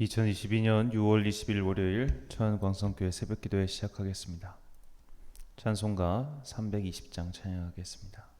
2022년 6월 20일 월요일 천안광성교회 새벽기도회 시작하겠습니다. 찬송가 320장 찬양하겠습니다.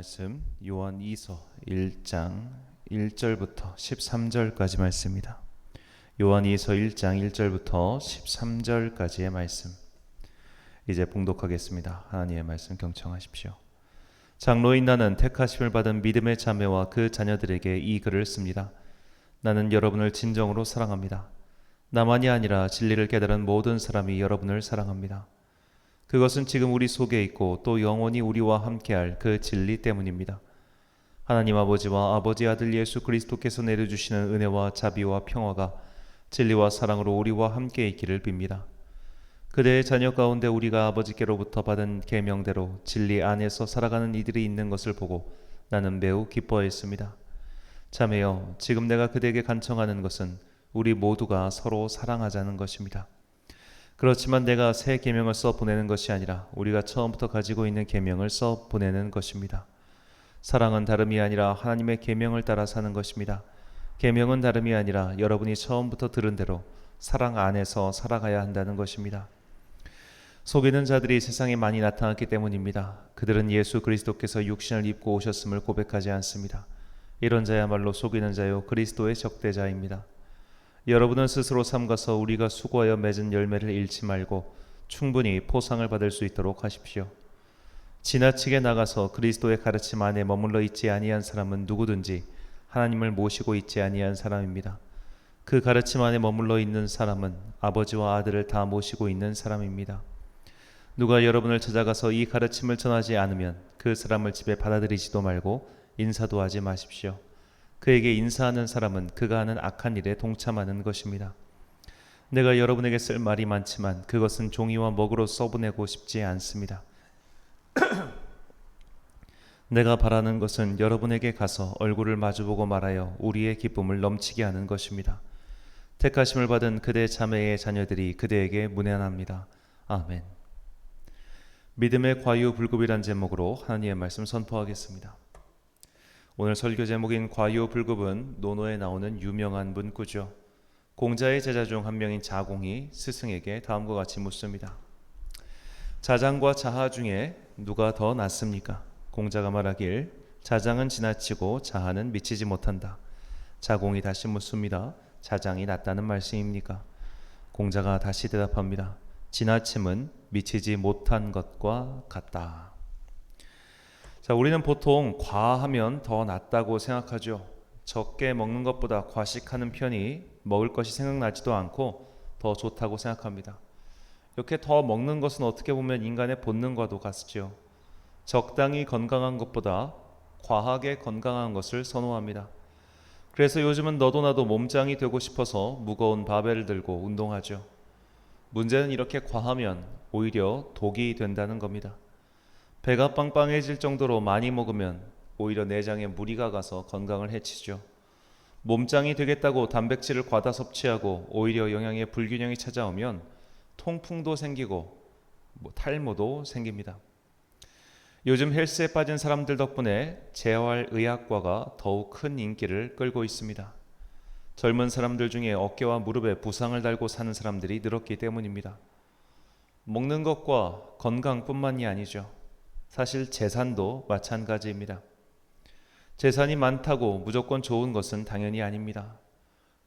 말씀 요한 2서 1장 1절부터 13절까지 말씀입니다. 요한 2서 1장 1절부터 13절까지의 말씀. 이제 봉독하겠습니다. 하나님의 말씀 경청하십시오. 장로인 나는 택하심을 받은 믿음의 자매와 그 자녀들에게 이 글을 씁니다. 나는 여러분을 진정으로 사랑합니다. 나만이 아니라 진리를 깨달은 모든 사람이 여러분을 사랑합니다. 그것은 지금 우리 속에 있고 또 영원히 우리와 함께할 그 진리 때문입니다. 하나님 아버지와 아버지 아들 예수 그리스도께서 내려주시는 은혜와 자비와 평화가 진리와 사랑으로 우리와 함께 있기를 빕니다. 그대의 자녀 가운데 우리가 아버지께로부터 받은 계명대로 진리 안에서 살아가는 이들이 있는 것을 보고 나는 매우 기뻐했습니다. 자매여, 지금 내가 그대에게 간청하는 것은 우리 모두가 서로 사랑하자는 것입니다. 그렇지만 내가 새 계명을 써 보내는 것이 아니라 우리가 처음부터 가지고 있는 계명을 써 보내는 것입니다. 사랑은 다름이 아니라 하나님의 계명을 따라 사는 것입니다. 계명은 다름이 아니라 여러분이 처음부터 들은 대로 사랑 안에서 살아가야 한다는 것입니다. 속이는 자들이 세상에 많이 나타났기 때문입니다. 그들은 예수 그리스도께서 육신을 입고 오셨음을 고백하지 않습니다. 이런 자야말로 속이는 자요 그리스도의 적대자입니다. 여러분은 스스로 삼가서 우리가 수고하여 맺은 열매를 잃지 말고 충분히 포상을 받을 수 있도록 하십시오. 지나치게 나가서 그리스도의 가르침 안에 머물러 있지 아니한 사람은 누구든지 하나님을 모시고 있지 아니한 사람입니다. 그 가르침 안에 머물러 있는 사람은 아버지와 아들을 다 모시고 있는 사람입니다. 누가 여러분을 찾아가서 이 가르침을 전하지 않으면 그 사람을 집에 받아들이지도 말고 인사도 하지 마십시오. 그에게 인사하는 사람은 그가 하는 악한 일에 동참하는 것입니다. 내가 여러분에게 쓸 말이 많지만 그것은 종이와 먹으로 써보내고 싶지 않습니다. 내가 바라는 것은 여러분에게 가서 얼굴을 마주보고 말하여 우리의 기쁨을 넘치게 하는 것입니다. 택하심을 받은 그대 자매의 자녀들이 그대에게 문안합니다. 아멘. 믿음의 과유불급이란 제목으로 하나님의 말씀 선포하겠습니다. 오늘 설교 제목인 과유불급은 논어에 나오는 유명한 문구죠. 공자의 제자 중 한 명인 자공이 스승에게 다음과 같이 묻습니다. 자장과 자하 중에 누가 더 낫습니까? 공자가 말하길 자장은 지나치고 자하는 미치지 못한다. 자공이 다시 묻습니다. 자장이 낫다는 말씀입니까? 공자가 다시 대답합니다. 지나침은 미치지 못한 것과 같다. 자, 우리는 보통 과하면 더 낫다고 생각하죠. 적게 먹는 것보다 과식하는 편이 먹을 것이 생각나지도 않고 더 좋다고 생각합니다. 이렇게 더 먹는 것은 어떻게 보면 인간의 본능과도 같죠. 적당히 건강한 것보다 과하게 건강한 것을 선호합니다. 그래서 요즘은 너도 나도 몸짱이 되고 싶어서 무거운 바벨을 들고 운동하죠. 문제는 이렇게 과하면 오히려 독이 된다는 겁니다. 배가 빵빵해질 정도로 많이 먹으면 오히려 내장에 무리가 가서 건강을 해치죠. 몸짱이 되겠다고 단백질을 과다 섭취하고 오히려 영양의 불균형이 찾아오면 통풍도 생기고 뭐 탈모도 생깁니다. 요즘 헬스에 빠진 사람들 덕분에 재활의학과가 더욱 큰 인기를 끌고 있습니다. 젊은 사람들 중에 어깨와 무릎에 부상을 달고 사는 사람들이 늘었기 때문입니다. 먹는 것과 건강뿐만이 아니죠. 사실 재산도 마찬가지입니다. 재산이 많다고 무조건 좋은 것은 당연히 아닙니다.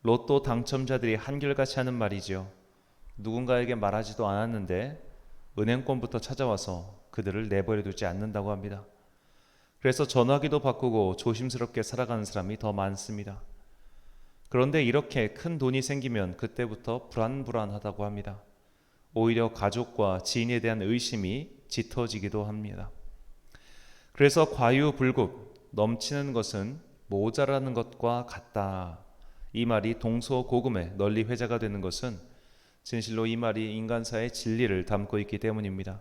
로또 당첨자들이 한결같이 하는 말이죠. 누군가에게 말하지도 않았는데 은행권부터 찾아와서 그들을 내버려 두지 않는다고 합니다. 그래서 전화기도 바꾸고 조심스럽게 살아가는 사람이 더 많습니다. 그런데 이렇게 큰 돈이 생기면 그때부터 불안불안하다고 합니다. 오히려 가족과 지인에 대한 의심이 짙어지기도 합니다. 그래서 과유불급, 넘치는 것은 모자라는 것과 같다. 이 말이 동서고금에 널리 회자가 되는 것은 진실로 이 말이 인간사의 진리를 담고 있기 때문입니다.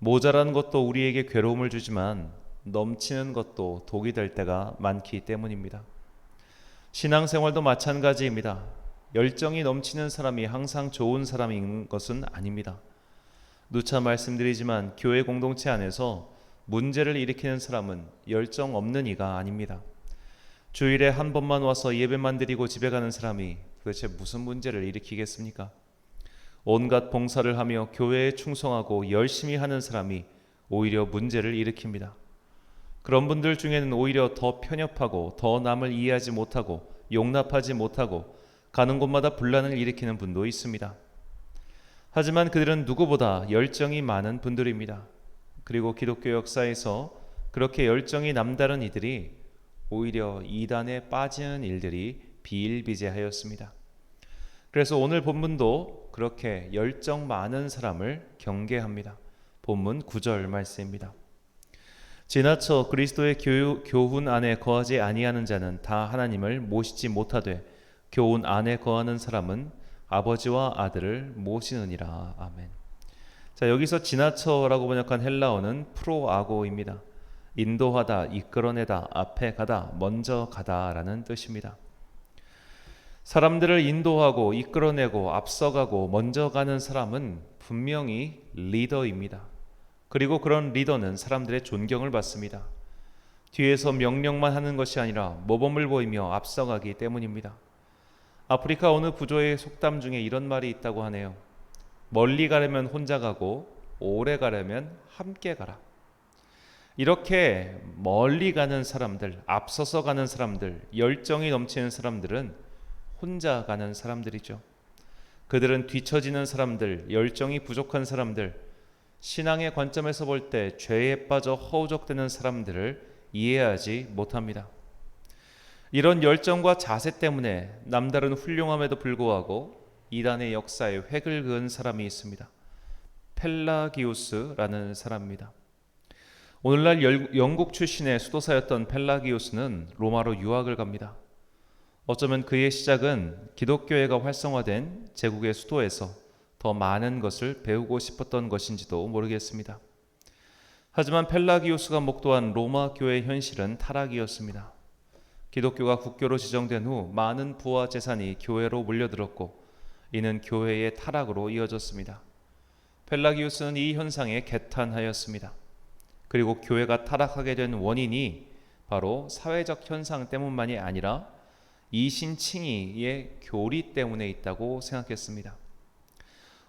모자란 것도 우리에게 괴로움을 주지만 넘치는 것도 독이 될 때가 많기 때문입니다. 신앙생활도 마찬가지입니다. 열정이 넘치는 사람이 항상 좋은 사람인 것은 아닙니다. 누차 말씀드리지만 교회 공동체 안에서 문제를 일으키는 사람은 열정 없는 이가 아닙니다. 주일에 한 번만 와서 예배만 드리고 집에 가는 사람이 도대체 무슨 문제를 일으키겠습니까? 온갖 봉사를 하며 교회에 충성하고 열심히 하는 사람이 오히려 문제를 일으킵니다. 그런 분들 중에는 오히려 더 편협하고 더 남을 이해하지 못하고 용납하지 못하고 가는 곳마다 분란을 일으키는 분도 있습니다. 하지만 그들은 누구보다 열정이 많은 분들입니다. 그리고 기독교 역사에서 그렇게 열정이 남다른 이들이 오히려 이단에 빠지는 일들이 비일비재하였습니다. 그래서 오늘 본문도 그렇게 열정 많은 사람을 경계합니다. 본문 9절 말씀입니다. 지나쳐 그리스도의 교, 훈 안에 거하지 아니하는 자는 다 하나님을 모시지 못하되 교훈 안에 거하는 사람은 아버지와 아들을 모시느니라. 아멘. 자, 여기서 지나쳐라고 번역한 헬라어는 프로아고입니다. 인도하다, 이끌어내다, 앞에 가다, 먼저 가다라는 뜻입니다. 사람들을 인도하고 이끌어내고 앞서가고 먼저 가는 사람은 분명히 리더입니다. 그리고 그런 리더는 사람들의 존경을 받습니다. 뒤에서 명령만 하는 것이 아니라 모범을 보이며 앞서가기 때문입니다. 아프리카 어느 부조의 속담 중에 이런 말이 있다고 하네요. 멀리 가려면 혼자 가고 오래 가려면 함께 가라. 이렇게 멀리 가는 사람들, 앞서서 가는 사람들, 열정이 넘치는 사람들은 혼자 가는 사람들이죠. 그들은 뒤처지는 사람들, 열정이 부족한 사람들, 신앙의 관점에서 볼 때 죄에 빠져 허우적대는 사람들을 이해하지 못합니다. 이런 열정과 자세 때문에 남다른 훌륭함에도 불구하고 이단의 역사에 획을 그은 사람이 있습니다. 펠라기우스라는 사람입니다. 오늘날 영국 출신의 수도사였던 펠라기우스는 로마로 유학을 갑니다. 어쩌면 그의 시작은 기독교회가 활성화된 제국의 수도에서 더 많은 것을 배우고 싶었던 것인지도 모르겠습니다. 하지만 펠라기우스가 목도한 로마 교회의 현실은 타락이었습니다. 기독교가 국교로 지정된 후 많은 부와 재산이 교회로 몰려들었고 이는 교회의 타락으로 이어졌습니다. 펠라기우스는 이 현상에 개탄하였습니다. 그리고 교회가 타락하게 된 원인이 바로 사회적 현상 때문만이 아니라 이신칭의의 교리 때문에 있다고 생각했습니다.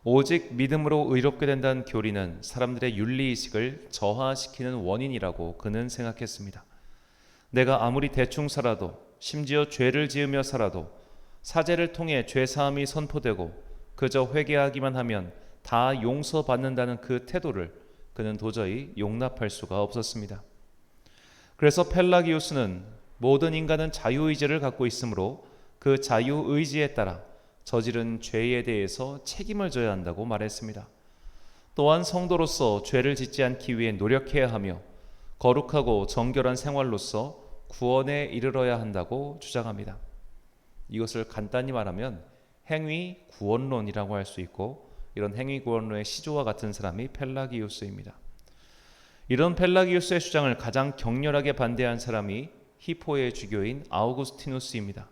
오직 믿음으로 의롭게 된다는 교리는 사람들의 윤리의식을 저하시키는 원인이라고 그는 생각했습니다. 내가 아무리 대충 살아도 심지어 죄를 지으며 살아도 사제를 통해 죄 사함이 선포되고 그저 회개하기만 하면 다 용서받는다는 그 태도를 그는 도저히 용납할 수가 없었습니다. 그래서 펠라기우스는 모든 인간은 자유의지를 갖고 있으므로 그 자유의지에 따라 저지른 죄에 대해서 책임을 져야 한다고 말했습니다. 또한 성도로서 죄를 짓지 않기 위해 노력해야 하며 거룩하고 정결한 생활로서 구원에 이르러야 한다고 주장합니다. 이것을 간단히 말하면 행위 구원론이라고 할 수 있고 이런 행위 구원론의 시조와 같은 사람이 펠라기우스입니다. 이런 펠라기우스의 주장을 가장 격렬하게 반대한 사람이 히포의 주교인 아우구스티누스입니다.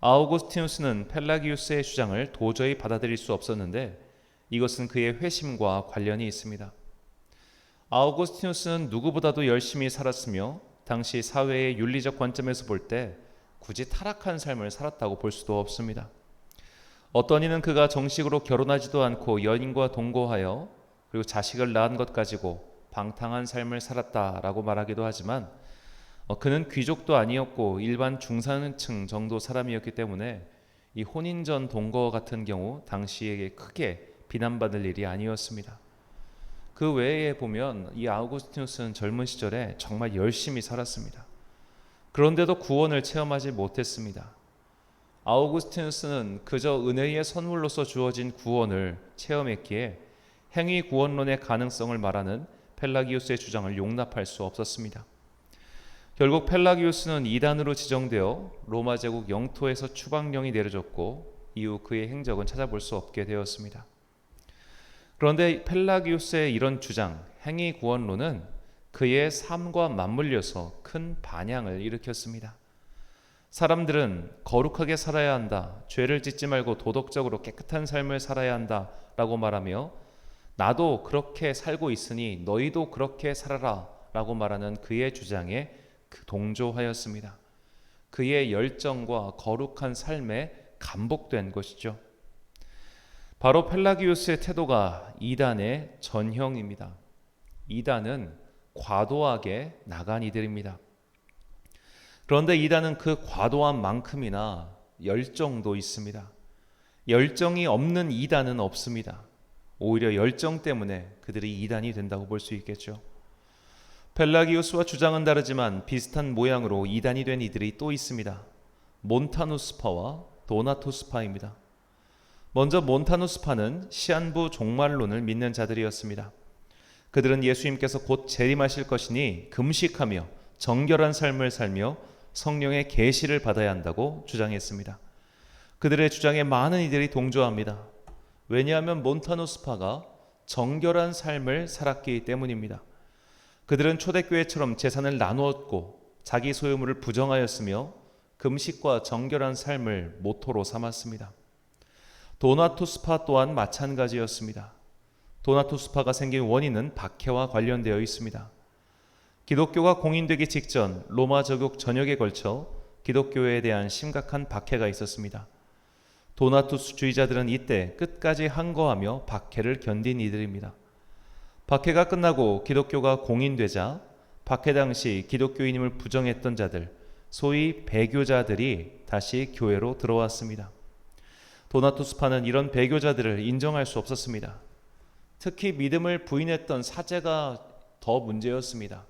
아우구스티누스는 펠라기우스의 주장을 도저히 받아들일 수 없었는데 이것은 그의 회심과 관련이 있습니다. 아우구스티누스는 누구보다도 열심히 살았으며 당시 사회의 윤리적 관점에서 볼 때 굳이 타락한 삶을 살았다고 볼 수도 없습니다. 어떤 이는 그가 정식으로 결혼하지도 않고 연인과 동거하여 그리고 자식을 낳은 것 가지고 방탕한 삶을 살았다라고 말하기도 하지만 어, 그는 귀족도 아니었고 일반 중산층 정도 사람이었기 때문에 이 혼인 전 동거 같은 경우 당시에게 크게 비난받을 일이 아니었습니다. 그 외에 보면 이 아우구스티누스는 젊은 시절에 정말 열심히 살았습니다. 그런데도 구원을 체험하지 못했습니다. 아우구스티누스는 그저 은혜의 선물로서 주어진 구원을 체험했기에 행위 구원론의 가능성을 말하는 펠라기우스의 주장을 용납할 수 없었습니다. 결국 펠라기우스는 이단으로 지정되어 로마 제국 영토에서 추방령이 내려졌고 이후 그의 행적은 찾아볼 수 없게 되었습니다. 그런데 펠라기우스의 이런 주장, 행위 구원론은 그의 삶과 맞물려서 큰 반향을 일으켰습니다. 사람들은 거룩하게 살아야 한다, 죄를 짓지 말고 도덕적으로 깨끗한 삶을 살아야 한다 라고 말하며 나도 그렇게 살고 있으니 너희도 그렇게 살아라 라고 말하는 그의 주장에 그 동조하였습니다. 그의 열정과 거룩한 삶에 감복된 것이죠. 바로 펠라기우스의 태도가 이단의 전형입니다. 이단은 과도하게 나간 이들입니다. 그런데 이단은 그 과도한 만큼이나 열정도 있습니다. 열정이 없는 이단은 없습니다. 오히려 열정 때문에 그들이 이단이 된다고 볼 수 있겠죠. 펠라기우스와 주장은 다르지만 비슷한 모양으로 이단이 된 이들이 또 있습니다. 몬타누스파와 도나토스파입니다. 먼저 몬타누스파는 시한부 종말론을 믿는 자들이었습니다. 그들은 예수님께서 곧 재림하실 것이니 금식하며 정결한 삶을 살며 성령의 계시를 받아야 한다고 주장했습니다. 그들의 주장에 많은 이들이 동조합니다. 왜냐하면 몬타누스파가 정결한 삶을 살았기 때문입니다. 그들은 초대교회처럼 재산을 나누었고 자기 소유물을 부정하였으며 금식과 정결한 삶을 모토로 삼았습니다. 도나투스파 또한 마찬가지였습니다. 도나투스파가 생긴 원인은 박해와 관련되어 있습니다. 기독교가 공인되기 직전 로마 제국 전역에 걸쳐 기독교에 대한 심각한 박해가 있었습니다. 도나투스주의자들은 이때 끝까지 항거하며 박해를 견딘 이들입니다. 박해가 끝나고 기독교가 공인되자 박해 당시 기독교인임을 부정했던 자들, 소위 배교자들이 다시 교회로 들어왔습니다. 도나투스파는 이런 배교자들을 인정할 수 없었습니다. 특히 믿음을 부인했던 사제가 더 문제였습니다.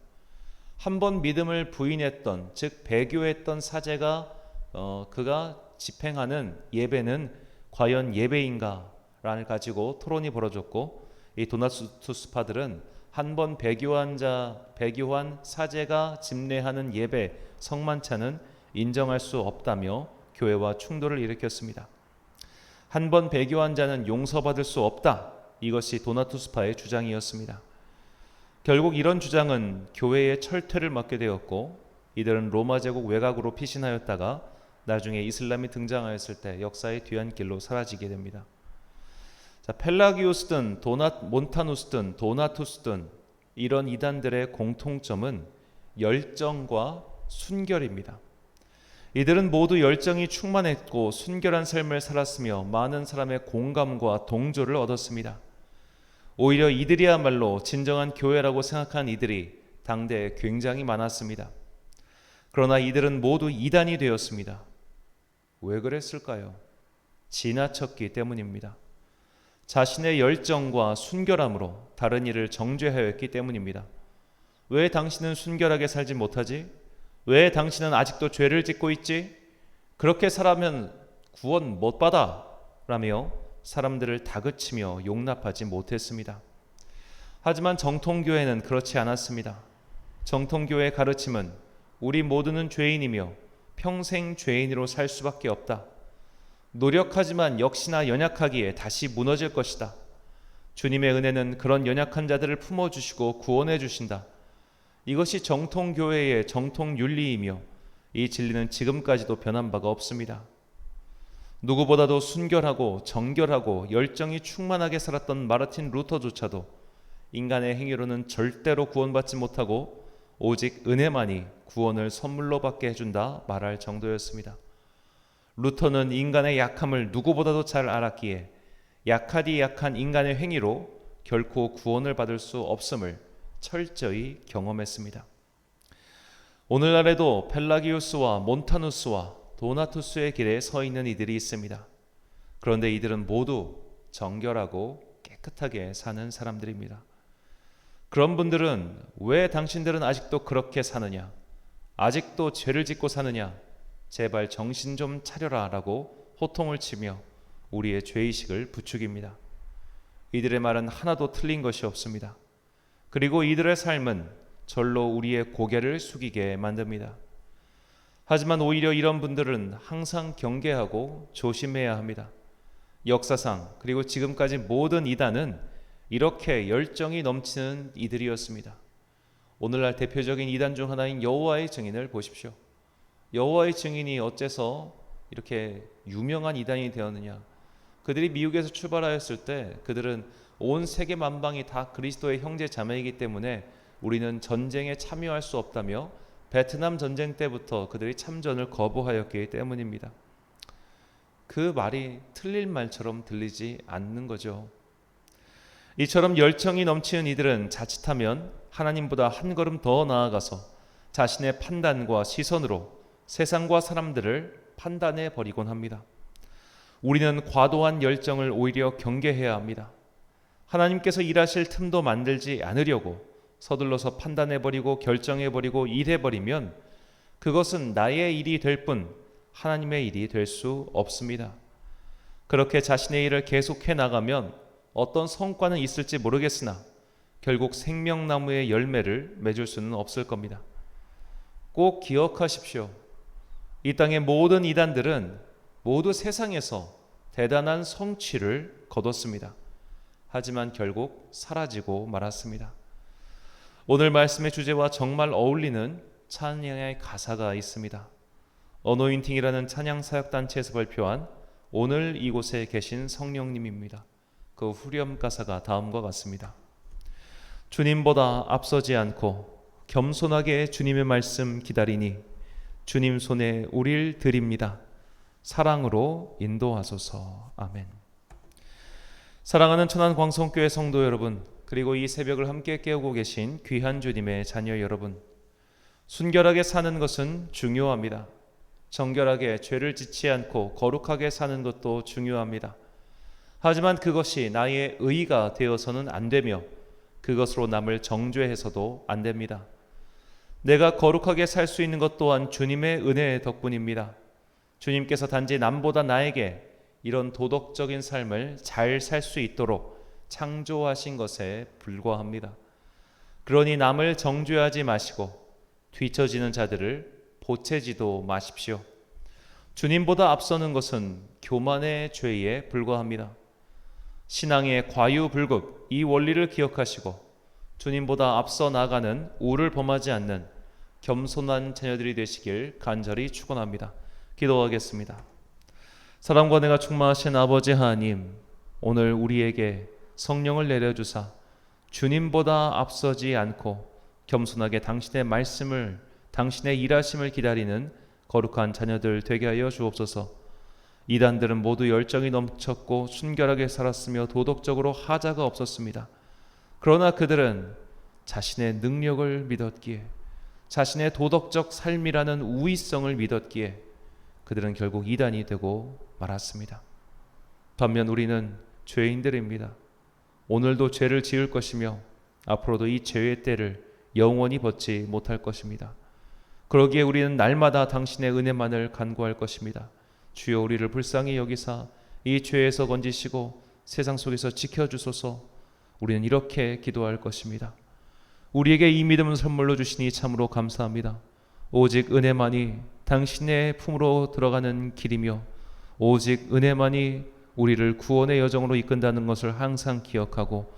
한 번 믿음을 부인했던 즉 배교했던 사제가 어, 그가 집행하는 예배는 과연 예배인가를 가지고 토론이 벌어졌고 이 도나투스파들은 한 번 배교한 자 배교한 사제가 집례하는 예배 성만찬은 인정할 수 없다며 교회와 충돌을 일으켰습니다. 한 번 배교한 자는 용서받을 수 없다. 이것이 도나투스파의 주장이었습니다. 결국 이런 주장은 교회의 철퇴를 맞게 되었고 이들은 로마 제국 외곽으로 피신하였다가 나중에 이슬람이 등장하였을 때 역사의 뒤안길로 사라지게 됩니다. 자, 펠라기우스든 도나 몬타누스든 도나투스든 이런 이단들의 공통점은 열정과 순결입니다. 이들은 모두 열정이 충만했고 순결한 삶을 살았으며 많은 사람의 공감과 동조를 얻었습니다. 오히려 이들이야말로 진정한 교회라고 생각한 이들이 당대에 굉장히 많았습니다. 그러나 이들은 모두 이단이 되었습니다. 왜 그랬을까요? 지나쳤기 때문입니다. 자신의 열정과 순결함으로 다른 일을 정죄하였기 때문입니다. 왜 당신은 순결하게 살지 못하지? 왜 당신은 아직도 죄를 짓고 있지? 그렇게 살아면 구원 못 받아. 라며 사람들을 다그치며 용납하지 못했습니다. 하지만 정통교회는 그렇지 않았습니다. 정통교회의 가르침은 우리 모두는 죄인이며 평생 죄인으로 살 수밖에 없다. 노력하지만 역시나 연약하기에 다시 무너질 것이다. 주님의 은혜는 그런 연약한 자들을 품어주시고 구원해 주신다. 이것이 정통 교회의 정통 윤리이며 이 진리는 지금까지도 변한 바가 없습니다. 누구보다도 순결하고 정결하고 열정이 충만하게 살았던 마르틴 루터조차도 인간의 행위로는 절대로 구원받지 못하고 오직 은혜만이 구원을 선물로 받게 해준다 말할 정도였습니다. 루터는 인간의 약함을 누구보다도 잘 알았기에 약하디 약한 인간의 행위로 결코 구원을 받을 수 없음을 철저히 경험했습니다. 오늘날에도 펠라기우스와 몬타누스와 도나투스의 길에 서 있는 이들이 있습니다. 그런데 이들은 모두 정결하고 깨끗하게 사는 사람들입니다. 그런 분들은 왜 당신들은 아직도 그렇게 사느냐? 아직도 죄를 짓고 사느냐? 제발 정신 좀 차려라 라고 호통을 치며 우리의 죄의식을 부추깁니다. 이들의 말은 하나도 틀린 것이 없습니다. 그리고 이들의 삶은 절로 우리의 고개를 숙이게 만듭니다. 하지만 오히려 이런 분들은 항상 경계하고 조심해야 합니다. 역사상 그리고 지금까지 모든 이단은 이렇게 열정이 넘치는 이들이었습니다. 오늘날 대표적인 이단 중 하나인 여호와의 증인을 보십시오. 여호와의 증인이 어째서 이렇게 유명한 이단이 되었느냐? 그들이 미국에서 출발하였을 때 그들은 온 세계 만방이 다 그리스도의 형제 자매이기 때문에 우리는 전쟁에 참여할 수 없다며 베트남 전쟁 때부터 그들이 참전을 거부하였기 때문입니다. 그 말이 틀린 말처럼 들리지 않는 거죠. 이처럼 열정이 넘치는 이들은 자칫하면 하나님보다 한 걸음 더 나아가서 자신의 판단과 시선으로 세상과 사람들을 판단해 버리곤 합니다. 우리는 과도한 열정을 오히려 경계해야 합니다. 하나님께서 일하실 틈도 만들지 않으려고 서둘러서 판단해버리고 결정해버리고 일해버리면 그것은 나의 일이 될 뿐 하나님의 일이 될 수 없습니다. 그렇게 자신의 일을 계속해 나가면 어떤 성과는 있을지 모르겠으나 결국 생명나무의 열매를 맺을 수는 없을 겁니다. 꼭 기억하십시오. 이 땅의 모든 이단들은 모두 세상에서 대단한 성취를 거뒀습니다. 하지만 결국 사라지고 말았습니다. 오늘 말씀의 주제와 정말 어울리는 찬양의 가사가 있습니다. 어노인팅이라는 찬양 사역 단체에서 발표한 오늘 이곳에 계신 성령님입니다. 그 후렴 가사가 다음과 같습니다. 주님보다 앞서지 않고 겸손하게 주님의 말씀 기다리니 주님 손에 우릴 드립니다. 사랑으로 인도하소서. 아멘. 사랑하는 천안 광성교회 성도 여러분, 그리고 이 새벽을 함께 깨우고 계신 귀한 주님의 자녀 여러분, 순결하게 사는 것은 중요합니다. 정결하게 죄를 짓지 않고 거룩하게 사는 것도 중요합니다. 하지만 그것이 나의 의가 되어서는 안 되며 그것으로 남을 정죄해서도 안 됩니다. 내가 거룩하게 살 수 있는 것 또한 주님의 은혜 덕분입니다. 주님께서 단지 남보다 나에게 이런 도덕적인 삶을 잘 살 수 있도록 창조하신 것에 불과합니다. 그러니 남을 정죄하지 마시고 뒤처지는 자들을 보채지도 마십시오. 주님보다 앞서는 것은 교만의 죄에 불과합니다. 신앙의 과유불급 이 원리를 기억하시고 주님보다 앞서 나가는 우를 범하지 않는 겸손한 자녀들이 되시길 간절히 축원합니다. 기도하겠습니다. 사랑과 내가 충만하신 아버지 하나님, 오늘 우리에게 성령을 내려주사 주님보다 앞서지 않고 겸손하게 당신의 말씀을 당신의 일하심을 기다리는 거룩한 자녀들 되게 하여 주옵소서. 이단들은 모두 열정이 넘쳤고 순결하게 살았으며 도덕적으로 하자가 없었습니다. 그러나 그들은 자신의 능력을 믿었기에 자신의 도덕적 삶이라는 우위성을 믿었기에 그들은 결국 이단이 되고 말았습니다. 반면 우리는 죄인들입니다. 오늘도 죄를 지을 것이며 앞으로도 이 죄의 때를 영원히 벗지 못할 것입니다. 그러기에 우리는 날마다 당신의 은혜만을 간구할 것입니다. 주여 우리를 불쌍히 여기사 이 죄에서 건지시고 세상 속에서 지켜주소서 우리는 이렇게 기도할 것입니다. 우리에게 이 믿음을 선물로 주시니 참으로 감사합니다. 오직 은혜만이 당신의 품으로 들어가는 길이며 오직 은혜만이 우리를 구원의 여정으로 이끈다는 것을 항상 기억하고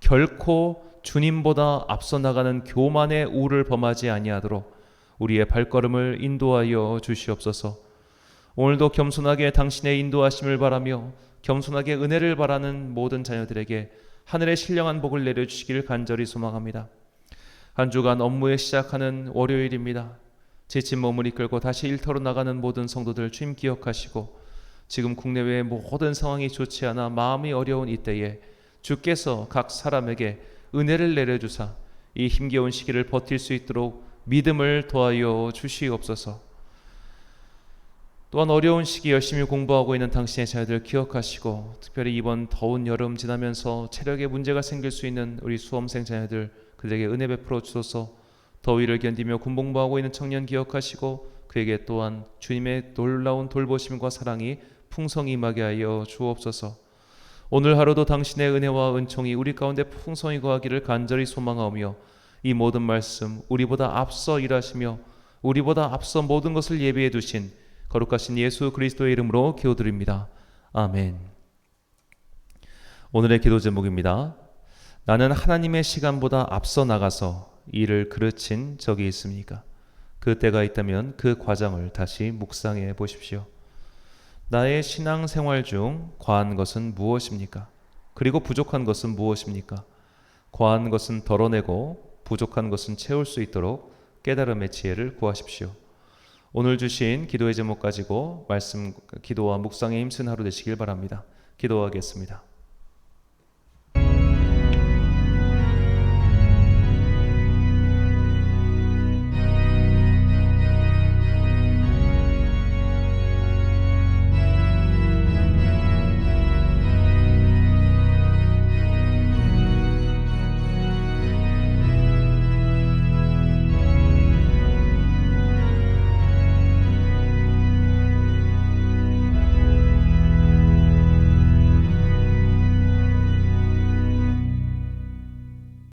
결코 주님보다 앞서 나가는 교만의 우를 범하지 아니하도록 우리의 발걸음을 인도하여 주시옵소서. 오늘도 겸손하게 당신의 인도하심을 바라며 겸손하게 은혜를 바라는 모든 자녀들에게 하늘의 신령한 복을 내려 주시기를 간절히 소망합니다. 한 주간 업무에 시작하는 월요일입니다. 지친 몸을 이끌고 다시 일터로 나가는 모든 성도들 주님 기억하시고 지금 국내외의 모든 상황이 좋지 않아 마음이 어려운 이때에 주께서 각 사람에게 은혜를 내려주사 이 힘겨운 시기를 버틸 수 있도록 믿음을 더하여 주시옵소서. 또한 어려운 시기 열심히 공부하고 있는 당신의 자녀들 기억하시고 특별히 이번 더운 여름 지나면서 체력에 문제가 생길 수 있는 우리 수험생 자녀들 그들에게 은혜 베풀어 주소서 더위를 견디며 군복무하고 있는 청년 기억하시고 그에게 또한 주님의 놀라운 돌보심과 사랑이 풍성히 임하게 하여 주옵소서 오늘 하루도 당신의 은혜와 은총이 우리 가운데 풍성히 거하기를 간절히 소망하오며 이 모든 말씀 우리보다 앞서 일하시며 우리보다 앞서 모든 것을 예비해 두신 거룩하신 예수 그리스도의 이름으로 기도드립니다. 아멘. 오늘의 기도 제목입니다. 나는 하나님의 시간보다 앞서 나가서 일을 그르친 적이 있습니까? 그 때가 있다면 그 과정을 다시 묵상해 보십시오. 나의 신앙 생활 중 과한 것은 무엇입니까? 그리고 부족한 것은 무엇입니까? 과한 것은 덜어내고 부족한 것은 채울 수 있도록 깨달음의 지혜를 구하십시오. 오늘 주신 기도의 제목 가지고 말씀 기도와 묵상에 힘쓴 하루 되시길 바랍니다. 기도하겠습니다.